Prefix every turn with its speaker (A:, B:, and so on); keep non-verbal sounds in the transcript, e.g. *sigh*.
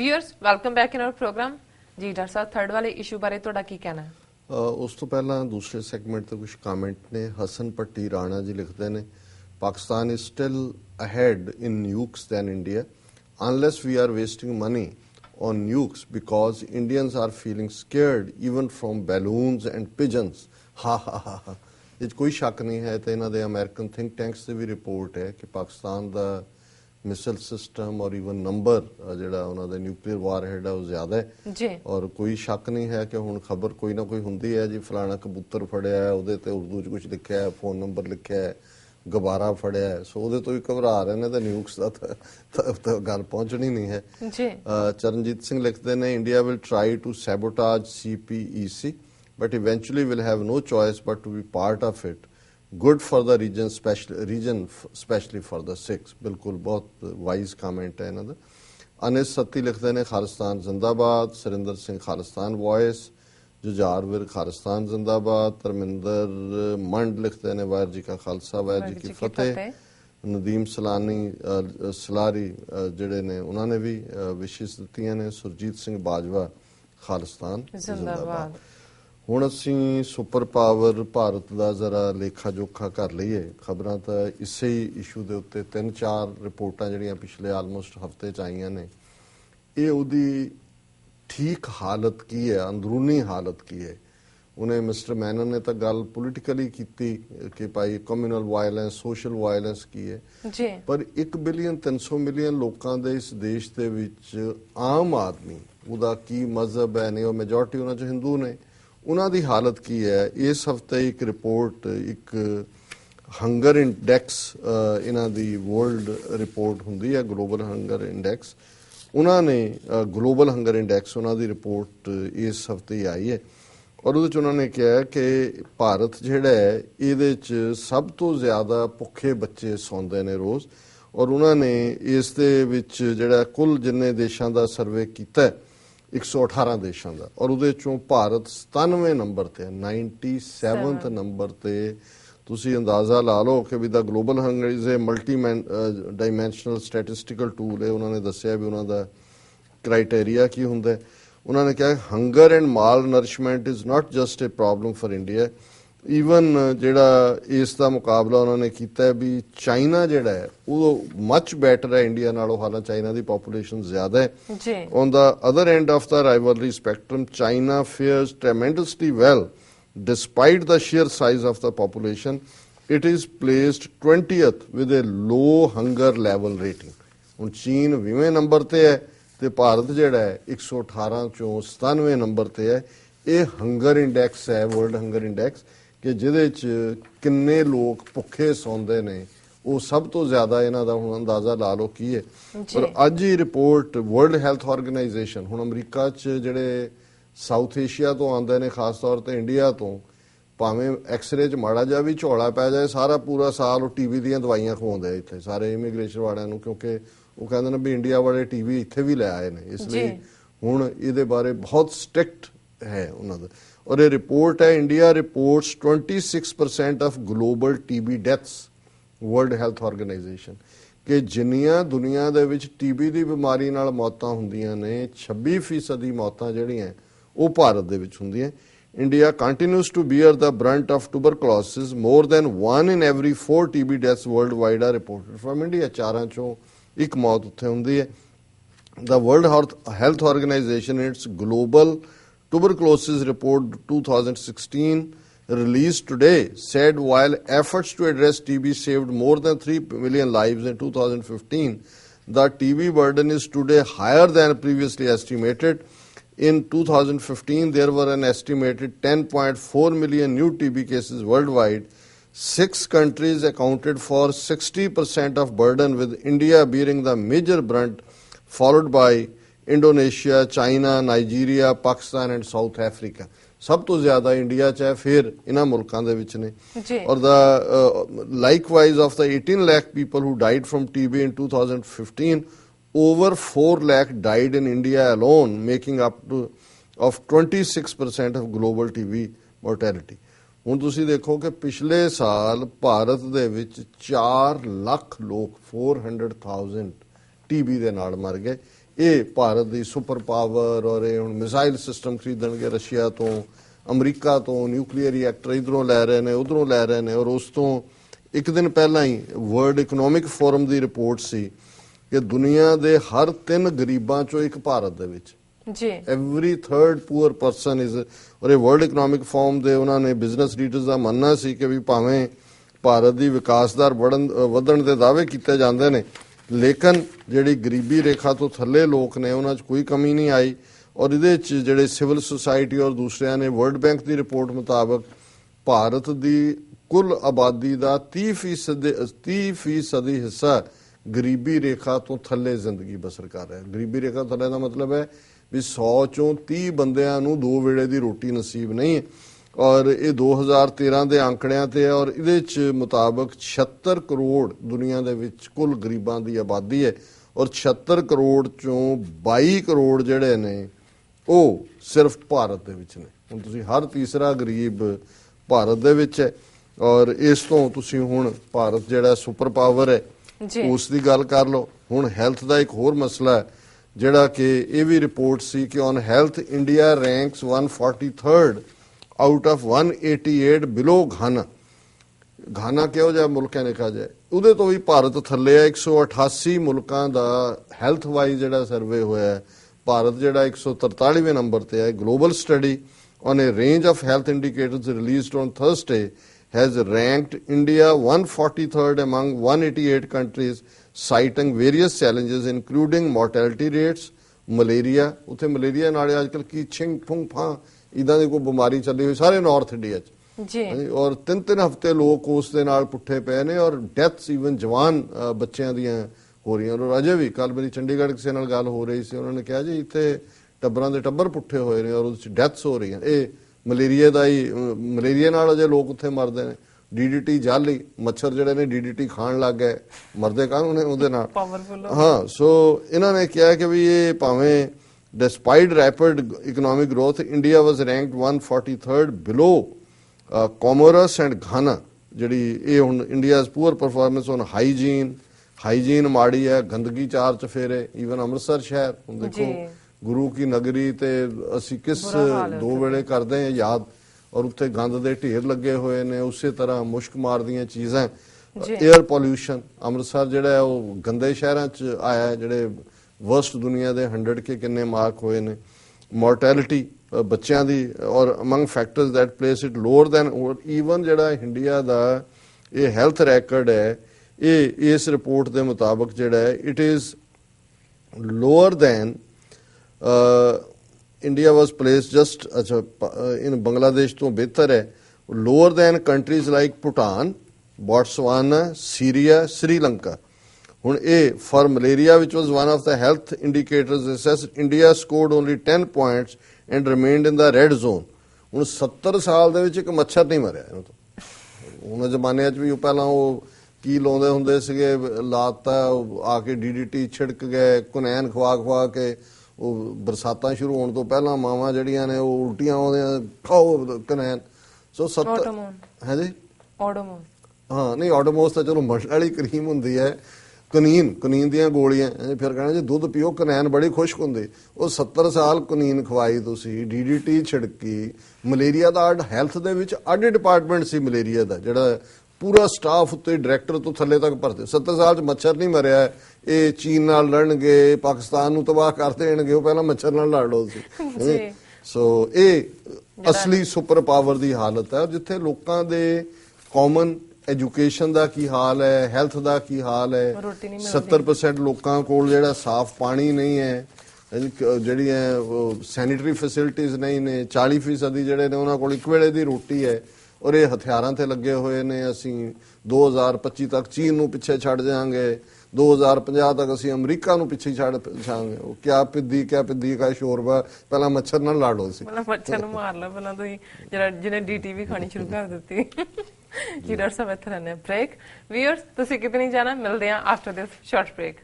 A: Viewers welcome back in our programme ਜੀ doctor ਸਾਹਿਬ third ਵਾਲੇ ਇਸ਼ੂ ਬਾਰੇ ਤੁਹਾਡਾ ਕੀ ਕਹਿਣਾ ਹੈ
B: ਉਸ ਤੋਂ ਪਹਿਲਾਂ ਦੂਸਰੇ ਸੈਗਮੈਂਟ ਤੇ ਕੁਝ ਕਮੈਂਟ ਨੇ ਹਸਨ ਪੱਟੀ ਰਾਣਾ ਜੀ ਲਿਖਦੇ ਨੇ Pakistan is still ahead in nukes than India unless we are wasting money on nukes because Indians are feeling scared even from balloons and pigeons. *laughs* Ha ha ha ha. ਇਹ ਕੋਈ ਸ਼ੱਕ ਨਹੀਂ ਹੈ ਤੇ ਇਹਨਾਂ ਦੇ ਅਮਰੀਕਨ ਥਿੰਕ ਟੈਂਕਸ ਦੀ ਵੀ ਰਿਪੋਰਟ ਹੈ ਕਿ ਪਾਕਿਸਤਾਨ ਦਾ ਮਿਸਲ ਸਿਸਟਮ ਔਰ ਇਵਨ ਨੰਬਰ ਜਿਹੜਾ ਉਹਨਾਂ ਦਾ ਨਿਊਕਲੀਅਰ ਵਾਰਹੈਡ ਹੈ ਉਹ ਜ਼ਿਆਦਾ ਹੈ।
A: ਜੀ।
B: ਔਰ ਕੋਈ ਸ਼ੱਕ ਨਹੀਂ ਹੈ ਕਿ ਹੁਣ ਖਬਰ ਕੋਈ ਨਾ ਕੋਈ ਹੁੰਦੀ ਹੈ ਜੀ ਫਲਾਣਾ ਕਬੂਤਰ ਫੜਿਆ ਹੈ ਉਹਦੇ ਤੇ ਉਰਦੂ 'ਚ ਕੁਝ ਲਿਖਿਆ ਹੈ ਫੋਨ ਨੰਬਰ ਲਿਖਿਆ ਹੈ ਗਬਾਰਾ ਫੜਿਆ ਹੈ। ਸੋ ਉਹਦੇ ਤੋਂ ਵੀ ਘਬਰਾ ਰਹੇ ਨੇ ਤਾਂ ਨਿਊਕਸ ਦਾ ਤਾਂ- ਗੱਲ ਪਹੁੰਚਣੀ ਨਹੀਂ ਹੈ।
A: ਜੀ।
B: ਚਰਨਜੀਤ ਸਿੰਘ ਲਿਖਦੇ ਨੇ India will try to sabotage CPEC but eventually will have no choice but to be part of it. Good for the region special region especially for the sikhs. ਬਿਲਕੁਲ ਬਹੁਤ ਵਾਈਜ਼ ਕਮੈਂਟ ਹੈ ਇਹਨਾਂ ਦਾ ਅਨਿਸ ਸੱਤੀ ਲਿਖਦੇ ਨੇ ਖਾਲਿਸਤਾਨ ਜ਼ਿੰਦਾਬਾਦ ਸਰਿੰਦਰ ਸਿੰਘ ਖਾਲਿਸਤਾਨ ਵੌਇਸ ਜੁਝਾਰ ਵਿਰ ਖਾਲਿਸਤਾਨ ਜ਼ਿੰਦਾਬਾਦ ਧਰਮਿੰਦਰ ਮੰਡ ਲਿਖਦੇ ਨੇ ਵਾਹਿਗੁਰੂ ਜੀ ਕਾ ਖਾਲਸਾ ਵਾਹਿਗੁਰੂ ਜੀ ਕੀ ਫਤਿਹ ਨਦੀਮ ਸਲਾਨੀ ਸਲਾਰੀ ਜਿਹੜੇ ਨੇ ਉਹਨਾਂ ਨੇ ਵੀ ਵਿਸ਼ੇਸ਼ ਦਿੱਤੀਆਂ ਨੇ ਸੁਰਜੀਤ ਸਿੰਘ ਬਾਜਵਾ ਖਾਲਿਸਤਾਨ
A: ਜ਼ਿੰਦਾਬਾਦ
B: ਹੁਣ ਅਸੀਂ ਸੁਪਰ ਪਾਵਰ ਭਾਰਤ ਦਾ ਜ਼ਰਾ ਲੇਖਾ ਜੋਖਾ ਕਰ ਲਈਏ। ਖਬਰਾਂ ਤਾਂ ਇਸੇ ਹੀ ਇਸ਼ੂ ਦੇ ਉੱਤੇ ਤਿੰਨ ਚਾਰ ਰਿਪੋਰਟਾਂ ਜਿਹੜੀਆਂ ਪਿਛਲੇ ਆਲਮੋਸਟ ਹਫ਼ਤੇ ਚ ਆਈਆਂ ਨੇ। ਇਹ ਉਹਦੀ ਠੀਕ ਹਾਲਤ ਕੀ ਹੈ? ਅੰਦਰੂਨੀ ਹਾਲਤ ਕੀ ਹੈ? ਉਹਨੇ ਮਿਸਟਰ ਮੈਨਨ ਨੇ ਤਾਂ ਗੱਲ ਪੋਲਿਟੀਕਲੀ ਕੀਤੀ ਕਿ ਭਾਈ ਕਮਿਊਨਲ ਵਾਇਲੈਂਸ ਸੋਸ਼ਲ ਵਾਇਲੈਂਸ ਕੀ ਹੈ?
A: ਜੀ।
B: ਪਰ 1 ਬਿਲੀਅਨ 300 ਮਿਲੀਅਨ ਲੋਕਾਂ ਦੇ ਇਸ ਦੇਸ਼ ਦੇ ਵਿੱਚ ਆਮ ਆਦਮੀ ਉਹਦਾ ਕੀ ਮਜ਼ਹਬ ਹੈ? ਨੇ ਉਹ ਮੈਜੋਰਟੀ ਉਹਨਾਂ ਚ ਹਿੰਦੂ ਨੇ। ਉਹਨਾਂ ਦੀ ਹਾਲਤ ਕੀ ਹੈ? ਇਸ ਹਫ਼ਤੇ ਇੱਕ ਰਿਪੋਰਟ, ਇੱਕ ਹੰਗਰ ਇੰਡੈਕਸ ਇਹਨਾਂ ਦੀ ਵਰਲਡ ਰਿਪੋਰਟ ਹੁੰਦੀ ਹੈ ਗਲੋਬਲ ਹੰਗਰ ਇੰਡੈਕਸ ਉਹਨਾਂ ਨੇ ਗਲੋਬਲ ਹੰਗਰ ਇੰਡੈਕਸ ਉਹਨਾਂ ਦੀ ਰਿਪੋਰਟ ਇਸ ਹਫ਼ਤੇ ਆਈ ਹੈ। ਔਰ ਉਹਦੇ ਚ ਉਹਨਾਂ ਨੇ ਕਿਹਾ ਕਿ ਭਾਰਤ ਜਿਹੜਾ ਹੈ, ਇਹਦੇ ਚ ਸਭ ਤੋਂ ਜ਼ਿਆਦਾ ਭੁੱਖੇ ਬੱਚੇ ਸੌਂਦੇ ਨੇ ਰੋਜ਼। ਔਰ ਉਹਨਾਂ ਨੇ ਇਸ ਦੇ ਵਿੱਚ ਜਿਹੜਾ ਕੁੱਲ ਜਿੰਨੇ ਦੇਸ਼ਾਂ ਦਾ ਸਰਵੇ ਕੀਤਾ ਹੈ 118 ਦੇਸ਼ਾਂ ਦਾ। ਔਰ ਉਹਦੇ ਚੋਂ ਭਾਰਤ 97 ਨੰਬਰ ਤੇ ਹੈ 97th ਨੰਬਰ ਤੇ। ਤੁਸੀਂ ਅੰਦਾਜ਼ਾ ਲਾ ਲਓ ਕਿ ਵੀ the global hunger is a multidimensional statistical tool ਹੈ। ਉਹਨਾਂ ਨੇ ਦੱਸਿਆ ਵੀ ਉਹਨਾਂ ਦਾ ਕ੍ਰਾਈਟੇਰੀਆ ਕੀ ਹੁੰਦਾ ਹੈ। ਉਹਨਾਂ ਨੇ ਕਿਹਾ hunger and malnourishment is not just a problem for India even ਜਿਹੜਾ ਇਸ ਦਾ ਮੁਕਾਬਲਾ ਉਹਨਾਂ ਨੇ ਕੀਤਾ ਹੈ ਵੀ ਚਾਈਨਾ ਜਿਹੜਾ ਹੈ ਉਹ ਮੱਚ ਬੈਟਰ ਹੈ ਇੰਡੀਆ ਨਾਲੋਂ ਹਾਲਾਂ ਚਾਈਨਾ ਦੀ ਪੋਪੂਲੇਸ਼ਨ ਜ਼ਿਆਦਾ ਹੈ
A: ਜੀ
B: On the other end of the rivalry spectrum, China fares tremendously well. Despite the sheer size of the population, it is placed 20th with a low hunger level rating. ਹੁਣ ਚੀਨ 20ਵੇਂ number ਤੇ ਹੈ ਤੇ ਭਾਰਤ ਜਿਹੜਾ ਹੈ 118 ਚੋਂ 97 ਨੰਬਰ ਤੇ ਹੈ ਇਹ ਹੰਗਰ ਇੰਡੈਕਸ ਹੈ ਵਰਲਡ ਹੰਗਰ ਇੰਡੈਕਸ ਕਿ ਜਿਹਦੇ ਚ ਕਿੰਨੇ ਲੋਕ ਭੁੱਖੇ ਸੌਂਦੇ ਨੇ ਉਹ ਸਭ ਤੋਂ ਜ਼ਿਆਦਾ ਇਹਨਾਂ ਦਾ ਹੁਣ ਅੰਦਾਜ਼ਾ ਲਾ ਲਓ ਕੀ ਹੈ
A: ਜੀ।
B: ਪਰ ਅੱਜ ਹੀ ਰਿਪੋਰਟ ਵਰਲਡ ਹੈਲਥ ਆਰਗੇਨਾਈਜੇਸ਼ਨ ਹੁਣ ਅਮਰੀਕਾ 'ਚ ਜਿਹੜੇ ਸਾਊਥ ਏਸ਼ੀਆ ਤੋਂ ਆਉਂਦੇ ਨੇ ਖਾਸ ਤੌਰ ਤੇ ਇੰਡੀਆ ਤੋਂ ਭਾਵੇਂ ਐਕਸ-ਰੇ 'ਚ ਮਾੜਾ ਜਿਹਾ ਵੀ ਝੋਲਾ ਪੈ ਜਾਏ ਸਾਰਾ ਪੂਰਾ ਸਾਲ ਉਹ ਟੀਵੀ ਦੀਆਂ ਦਵਾਈਆਂ ਖਵਾਉਂਦੇ ਇੱਥੇ ਸਾਰੇ ਇਮੀਗ੍ਰੇਸ਼ਨ ਵਾਲਿਆਂ ਨੂੰ ਕਿਉਂਕਿ ਉਹ ਕਹਿੰਦੇ ਨੇ ਵੀ ਇੰਡੀਆ ਵਾਲੇ ਟੀਵੀ ਇੱਥੇ ਵੀ ਲੈ ਆਏ ਨੇ ਇਸ ਲਈ
A: ਜੀ।
B: ਹੁਣ ਇਹਦੇ ਬਾਰੇ ਬਹੁਤ ਸਟ੍ਰਿਕਟ ਹੈ ਉਹਨਾਂ ਦਾ ਔਰ ਇਹ ਰਿਪੋਰਟ ਹੈ India reports 26% of global TB deaths world health organisation ਕਿ ਜਿੰਨੀਆਂ ਦੁਨੀਆ ਦੇ ਵਿੱਚ ਟੀਬੀ ਦੀ ਬਿਮਾਰੀ ਨਾਲ ਮੌਤਾਂ ਹੁੰਦੀਆਂ ਨੇ 26% ਦੀ ਮੌਤਾਂ ਜਿਹੜੀਆਂ ਉਹ ਭਾਰਤ ਦੇ ਵਿੱਚ ਹੁੰਦੀਆਂ। India continues to bear the brunt of tuberculosis more than 1 in every 4 TB deaths worldwide are reported from India ਚਾਰਾਂ ਚੋਂ ਇੱਕ ਮੌਤ ਉੱਥੇ ਹੁੰਦੀ ਹੈ। The World Health Health Organization, in tuberculosis report 2016, released today, said while efforts to address TB saved more than 3 million lives in 2015, the TB burden is today higher than previously estimated. In 2015, there were an estimated 10.4 million new TB cases worldwide. Six countries accounted for 60% of burden, with India bearing the major brunt, followed by Indonesia China Nigeria Pakistan and South Africa ਸਭ ਤੋਂ ਜ਼ਿਆਦਾ India ਚ ਹੈ ਫਿਰ ਇਹਨਾਂ ਮੁਲਕਾਂ ਦੇ ਵਿੱਚ ਨੇ
A: ਜੀ।
B: ਔਰ the likewise of the 18 lakh people who died from TB in 2015 over 4 lakh died in India alone, making up to of 26% of global TB mortality. ਹੁਣ ਤੁਸੀਂ ਦੇਖੋ ਕਿ ਪਿਛਲੇ ਸਾਲ ਭਾਰਤ ਦੇ ਵਿੱਚ 4 ਲੱਖ ਲੋਕ 400,000 ਟੀਬੀ ਦੇ ਨਾਲ ਮਰ ਗਏ ਇਹ ਭਾਰਤ ਦੀ ਸੁਪਰ ਪਾਵਰ ਔਰ ਇਹ ਹੁਣ ਮਿਸਾਈਲ ਸਿਸਟਮ ਖਰੀਦਣਗੇ ਰਸ਼ੀਆ ਤੋਂ ਅਮਰੀਕਾ ਤੋਂ ਨਿਊਕਲੀਅਰ ਰਿਐਕਟਰ ਇਧਰੋਂ ਲੈ ਰਹੇ ਨੇ ਉਧਰੋਂ ਲੈ ਰਹੇ ਨੇ ਔਰ ਉਸ ਤੋਂ ਇੱਕ ਦਿਨ ਪਹਿਲਾਂ ਹੀ ਵਰਲਡ ਇਕਨੋਮਿਕ ਫੋਰਮ ਦੀ ਰਿਪੋਰਟ ਸੀ ਕਿ ਦੁਨੀਆ ਦੇ ਹਰ ਤਿੰਨ ਗਰੀਬਾਂ ਚੋਂ ਇੱਕ ਭਾਰਤ ਦੇ ਵਿੱਚ।
A: ਜੀ।
B: Every third poor person is ਔਰ ਇਹ ਵਰਲਡ ਇਕਨੋਮਿਕ ਫੋਰਮ ਦੇ ਉਹਨਾਂ ਨੇ ਬਿਜ਼ਨਸ ਲੀਡਰਸ ਦਾ ਮੰਨਣਾ ਸੀ ਕਿ ਵੀ ਭਾਵੇਂ ਭਾਰਤ ਦੀ ਵਿਕਾਸ ਦਰ ਵਧਣ ਦੇ ਦਾਅਵੇ ਕੀਤੇ ਜਾਂਦੇ ਨੇ ਲੇਕਿਨ ਜਿਹੜੀ ਗਰੀਬੀ ਰੇਖਾ ਤੋਂ ਥੱਲੇ ਲੋਕ ਨੇ, ਉਹਨਾਂ 'ਚ ਕੋਈ ਕਮੀ ਨਹੀਂ ਆਈ ਔਰ ਇਹਦੇ 'ਚ ਜਿਹੜੇ ਸਿਵਲ ਸੁਸਾਇਟੀ ਔਰ ਦੂਸਰਿਆਂ ਨੇ ਵਰਲਡ ਬੈਂਕ ਦੀ ਰਿਪੋਰਟ ਮੁਤਾਬਕ ਭਾਰਤ ਦੀ ਕੁੱਲ ਆਬਾਦੀ ਦਾ 30% ਦੇ- 30% ਹਿੱਸਾ ਗਰੀਬੀ ਰੇਖਾ ਤੋਂ ਥੱਲੇ ਜ਼ਿੰਦਗੀ ਬਸਰ ਕਰ ਰਿਹਾ ਹੈ। ਗਰੀਬੀ ਰੇਖਾ ਥੱਲੇ ਦਾ ਮਤਲਬ ਹੈ ਵੀ 100 ਚੋਂ 30 ਬੰਦਿਆਂ ਨੂੰ ਦੋ ਵੇਲੇ ਦੀ ਰੋਟੀ ਨਸੀਬ ਨਹੀਂ ਹੈ। ਔਰ ਇਹ 2013 ਦੇ ਅੰਕੜਿਆਂ ਤੇ ਹੈ ਔਰ ਇਹਦੇ ਚ ਮੁਤਾਬਕ 76 ਕਰੋੜ ਦੁਨੀਆ ਦੇ ਵਿੱਚ ਕੁੱਲ ਗਰੀਬਾਂ ਦੀ ਆਬਾਦੀ ਹੈ ਔਰ 76 ਕਰੋੜ ਚੋਂ 22 ਕਰੋੜ ਜਿਹੜੇ ਨੇ ਉਹ ਸਿਰਫ ਭਾਰਤ ਦੇ ਵਿੱਚ ਨੇ। ਹੁਣ ਤੁਸੀਂ ਹਰ ਤੀਸਰਾ ਗਰੀਬ ਭਾਰਤ ਦੇ ਵਿੱਚ ਹੈ ਔਰ ਇਸ ਤੋਂ ਤੁਸੀਂ ਹੁਣ ਭਾਰਤ ਜਿਹੜਾ ਸੁਪਰ ਪਾਵਰ ਹੈ
A: ਜੀ।
B: ਉਸ ਦੀ ਗੱਲ ਕਰ ਲਓ। ਹੁਣ ਹੈਲਥ ਦਾ ਇੱਕ ਹੋਰ ਮਸਲਾ ਹੈ ਜਿਹੜਾ ਕਿ ਇਹ ਵੀ ਰਿਪੋਰਟ ਸੀ ਕਿ on health India ranks 143rd out of 188 below Ghana Ghana ਕਿਹੋ ਜਿਹਾ ਮੁਲਕ ਹੈ ਨਿਕਾ ਜਾਏ? ਉਹਦੇ ਤੋਂ ਵੀ ਭਾਰਤ ਥੱਲੇ ਹੈ 188 ਮੁਲਕਾਂ ਦਾ ਹੈਲਥ ਵਾਈਜ਼ ਜਿਹੜਾ ਸਰਵੇ ਹੋਇਆ ਭਾਰਤ ਜਿਹੜਾ 143ਵੇਂ ਨੰਬਰ ਤੇ ਹੈ global study on a range of health indicators released on Thursday has ranked India 143rd among 188 countries, citing various challenges including mortality rates, malaria, ਉੱਥੇ ਮਲੇਰੀਆ ਨਾਲ ਅੱਜਕੱਲ ਕੀ ਛਿੰਗ ਫੁੰਗ ਫਾਂ ਇਦਾਂ ਦੀ ਕੋਈ ਬਿਮਾਰੀ ਚੱਲੀ ਹੋਈ ਸਾਰੇ ਨਾਰਥ ਇੰਡੀਆ 'ਚ।
A: ਜੀ।
B: ਔਰ ਤਿੰਨ ਤਿੰਨ ਹਫ਼ਤੇ ਲੋਕ ਉਸ ਦੇ ਨਾਲ ਪੁੱਠੇ ਪਏ ਨੇ ਔਰ ਡੈਥਸ ਇਵਨ ਜਵਾਨ ਬੱਚਿਆਂ ਦੀਆਂ ਹੋ ਰਹੀਆਂ ਔਰ ਅਜੇ ਵੀ ਕੱਲ ਮੇਰੀ ਚੰਡੀਗੜ੍ਹ ਕਿਸੇ ਨਾਲ ਗੱਲ ਹੋ ਰਹੀ ਸੀ ਉਹਨਾਂ ਨੇ ਕਿਹਾ ਜੀ ਇੱਥੇ ਟੱਬਰਾਂ ਦੇ ਟੱਬਰ ਪੁੱਠੇ ਹੋਏ ਨੇ ਔਰ ਉਸ 'ਚ ਡੈਥਸ ਹੋ ਰਹੀਆਂ। ਇਹ ਮਲੇਰੀਆ ਦਾ ਹੀ ਮਲੇਰੀਆ ਨਾਲ ਅਜੇ ਲੋਕ ਉੱਥੇ ਮਰਦੇ ਨੇ। ਡੀਡੀਟੀ ਜਾਲੀ ਮੱਛਰ ਜਿਹੜੇ ਨੇ ਡੀਡੀਟੀ ਖਾਣ ਲੱਗ ਗਏ ਮਰਦੇ ਕਾਹਨੂੰ ਨੇ ਉਹਦੇ ਨਾਲ?
A: ਪਾਵਰਫੁਲ
B: ਹਾਂ ਸੋ ਇਹਨਾਂ ਨੇ ਕਿਹਾ ਕਿ ਵੀ ਇਹ ਭਾਵੇਂ despite rapid economic growth India was ranked 143rd below Comoros and Ghana ਜਿਹੜੀ ਇਹ ਹੁਣ India's poor performance on hygiene hygiene ਮਾੜੀ ਹੈ ਗੰਦਗੀ ਚਾਰ ਚਫੇਰੇ ਈਵਨ ਅੰਮ੍ਰਿਤਸਰ ਸ਼ਹਿਰ ਹੁਣ ਦੇਖੋ। ਗੁਰੂ ਕੀ ਨਗਰੀ ਤੇ ਅਸੀਂ ਕਿਸ ਦੋ ਵੇਲੇ ਕਰਦੇ ਹਾਂ ਯਾਦ ਔਰ ਉੱਥੇ ਗੰਦ ਦੇ ਢੇਰ ਲੱਗੇ ਹੋਏ ਨੇ ਉਸੇ ਤਰ੍ਹਾਂ ਮੁਸ਼ਕ ਮਾਰਦੀਆਂ ਚੀਜ਼ਾਂ। 에ਅਰ ਪੋਲਿਊਸ਼ਨ ਅੰਮ੍ਰਿਤਸਰ ਜਿਹੜਾ ਉਹ ਗੰਦੇ ਸ਼ਹਿਰਾਂ ਚ ਆਇਆ ਜਿਹੜੇ ਵਰਸਟ ਦੁਨੀਆ ਦੇ 100 ਕੇ ਕਿੰਨੇ ਮਾਰਕ ਹੋਏ ਨੇ ਮੋਰਟੈਲਿਟੀ ਬੱਚਿਆਂ ਦੀ ਔਰ among factors that place it lower than even ਜਿਹੜਾ ਇੰਡੀਆ ਦਾ ਇਹ ਹੈਲਥ ਰੈਕੋਰਡ ਹੈ ਇਹ ਇਸ ਰਿਪੋਰਟ ਦੇ ਮੁਤਾਬਕ ਜਿਹੜਾ ਹੈ it is lower than India was place just ਅੱਛਾ ਇਨ ਬੰਗਲਾਦੇਸ਼ ਤੋਂ ਬਿਹਤਰ ਹੈ lower than countries like Bhutan Botswana Syria Sri Lanka ਹੁਣ ਇਹ for malaria which was one of the health indicators assessed India scored only 10 points and remained in the red zone. ਹੁਣ 70 ਸਾਲ ਦੇ ਵਿੱਚ ਇੱਕ ਮੱਛਰ ਨਹੀਂ ਮਰਿਆ ਇਹਨੂੰ ਤੋਂ। ਉਹਨਾਂ ਜ਼ਮਾਨਿਆਂ 'ਚ ਵੀ ਉਹ ਪਹਿਲਾਂ ਉਹ ਕੀ ਲਾਉਂਦੇ ਹੁੰਦੇ ਸੀਗੇ ਲਾਤਾ ਆ ਕੇ ਡੀਡੀਟੀ ਛਿੜਕ ਗਏ ਕੁਨੈਨ ਖਵਾ ਖਵਾ ਕੇ ਉਹ ਬਰਸਾਤਾਂ ਸ਼ੁਰੂ ਹੋਣ ਤੋਂ ਪਹਿਲਾਂ ਮਾਵਾਂ ਜਿਹੜੀਆਂ ਨੇ ਉਹ ਉਲਟੀਆਂ ਆਉਂਦੀਆਂ ਖਾਓ ਕੁਨੈਨ। ਸੋ 70
A: ਆਟੋਮੋਨ
B: ਹੈ ਜੀ?
A: ਆਟੋਮੋਨ
B: ਹਾਂ ਨਹੀਂ ਆਟੋਮੋਸ ਤਾਂ ਚਲੋ ਮਰਨ ਵਾਲੀ ਕਰੀਮ ਹੁੰਦੀ ਹੈ। ਕਨੀਨ ਕਨੀਨ ਦੀਆਂ ਗੋਲੀਆਂ ਫਿਰ ਕਹਿੰਦੇ ਜੀ ਦੁੱਧ ਪੀਓ ਕਨੈਨ ਬੜੀ ਖੁਸ਼ਕ ਹੁੰਦੀ। ਉਹ 70 ਸਾਲ ਕਨੀਨ ਖਵਾਈ ਤੁਸੀਂ ਡੀਡੀਟੀ ਛਿੜਕੀ। ਮਲੇਰੀਆ ਦਾ ਅੱਡ ਹੈਲਥ ਦੇ ਵਿੱਚ ਅੱਡ ਡਿਪਾਰਟਮੈਂਟ ਸੀ ਮਲੇਰੀਆ ਦਾ ਜਿਹੜਾ ਪੂਰਾ ਸਟਾਫ ਉੱਤੇ ਡਾਇਰੈਕਟਰ ਤੋਂ ਥੱਲੇ ਤੱਕ ਭਰਦੇ। 70 ਸਾਲ ਚ ਮੱਛਰ ਨਹੀਂ ਮਰਿਆ ਇਹ ਚੀਨ ਨਾਲ ਲੜਨਗੇ ਪਾਕਿਸਤਾਨ ਨੂੰ ਤਬਾਹ ਕਰ ਦੇਣਗੇ ਉਹ ਪਹਿਲਾਂ ਮੱਛਰ ਨਾਲ ਲੜ ਲੋ ਸੀ। *laughs* ਸੋ ਇਹ ਅਸਲੀ ਸੁਪਰ ਪਾਵਰ ਦੀ ਹਾਲਤ ਹੈ ਜਿੱਥੇ ਲੋਕਾਂ ਦੇ ਕਾਮਨ ਐਜੂਕੇਸ਼ਨ ਦਾ ਕੀ ਹਾਲ ਹੈ ਹੈਲਥ ਦਾ ਕੀ ਹਾਲ ਹੈ?
A: ਰੋਟੀ ਨਹੀਂ ਮਿਲਦੀ।
B: 70% ਲੋਕਾਂ ਕੋਲ ਜਿਹੜਾ ਸਾਫ਼ ਪਾਣੀ ਨਹੀਂ ਹੈ ਜਿਹੜੀ- ਜਿਹੜੀਆਂ ਸੈਨੀਟਰੀ ਫੈਸਿਲਿਟੀਆਂ ਨਹੀਂ ਨੇ 40% ਦੀ ਜਿਹੜੇ ਨੇ ਉਹਨਾਂ ਕੋਲ ਇੱਕ ਵੇਲੇ ਦੀ ਰੋਟੀ ਹੈ ਔਰ ਇਹ ਹਥਿਆਰਾਂ ਤੇ ਲੱਗੇ ਹੋਏ ਨੇ ਅਸੀਂ। 2025 ਤੱਕ ਚੀਨ ਨੂੰ ਪਿੱਛੇ ਛੱਡ ਜਾਾਂਗੇ 2050 ਤੱਕ ਅਸੀਂ ਅਮਰੀਕਾ ਨੂੰ ਪਿੱਛੇ ਛੱਡ ਜਾਾਂਗੇ। ਉਹ ਕਿਆ ਪਿੱਦੀ ਕਿਆ ਪਿੱਦੀ ਕਾ ਸ਼ੋਰਬਾ ਪਹਿਲਾਂ ਮੱਛਰ ਨਾਲ ਲੜ ਸੀ
A: ਮਤਲਬ ਬੱਚਿਆਂ ਨੂੰ ਮਾਰ ਲਾ ਪਹਿਲਾਂ ਤੁਸੀਂ ਜਿਹੜਾ ਜਿਹਨੇ ਡੀਟੀਵੀ ਖਾਣੀ ਸ਼ੁਰੂ ਕਰ ਦਿੱਤੀ। ਜੀ ਡਾਕਟਰ ਸਾਹਿਬ ਇੱਥੇ ਰਹਿੰਦੇ ਬ੍ਰੇਕ ਵੀਅਰਸ ਤੁਸੀਂ ਕਿਤੇ ਨਹੀਂ ਜਾਣਾ ਮਿਲਦੇ ਆ ਆਫਟਰ ਦਿਸ ਸ਼ਾਰਟ ਬ੍ਰੇਕ